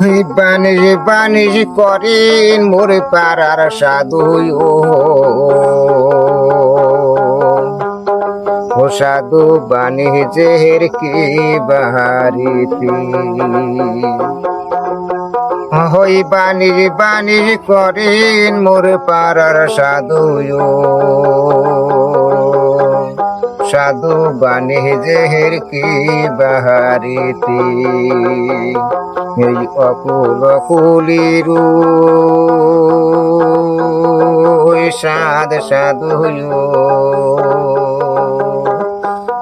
বাণিজ্য বাণিজ্য করেন মোর পাড়ার সাধু ও ও সাধু বাণিজ্যের কি বাহারিতি হই বাণিজ্য বাণিজ্য করেন মোর পাড়ার সাধু ও সাধু বাণিজ্যের কি বাহারিতি এই অকুল কুলিরু সাদ সাধু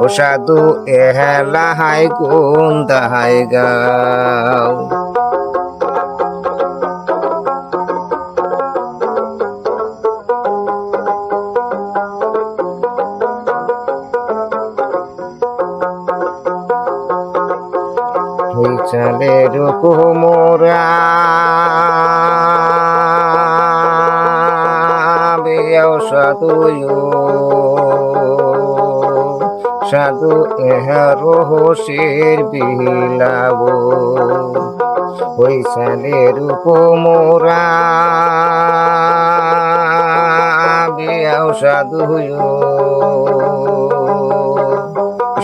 ও সাধু এহেলা হাই গুণ দাহাই গাও। ওই চালের কোমরা। বেয়াও সাধু সাধু এহার হোসের বিলাব। ওই চালের কোমরা। বেয়াও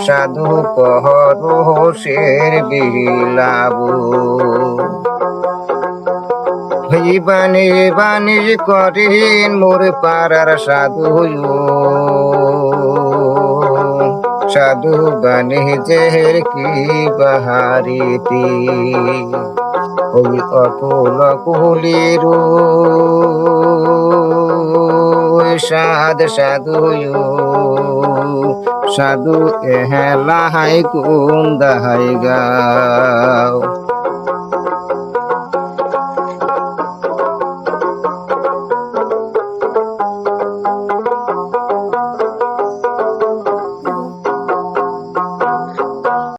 সাধু সাধু পহর হোসের বিলাবু। বাণী বাণিজ্য করেন মোর পাড়ার সাধু। সাধু বাণিজ্যের কি বাহারিতি ওই অকুল কুলির। সাদ সাধু সাধু এহেলা হাই কুন্দ হাই গাও।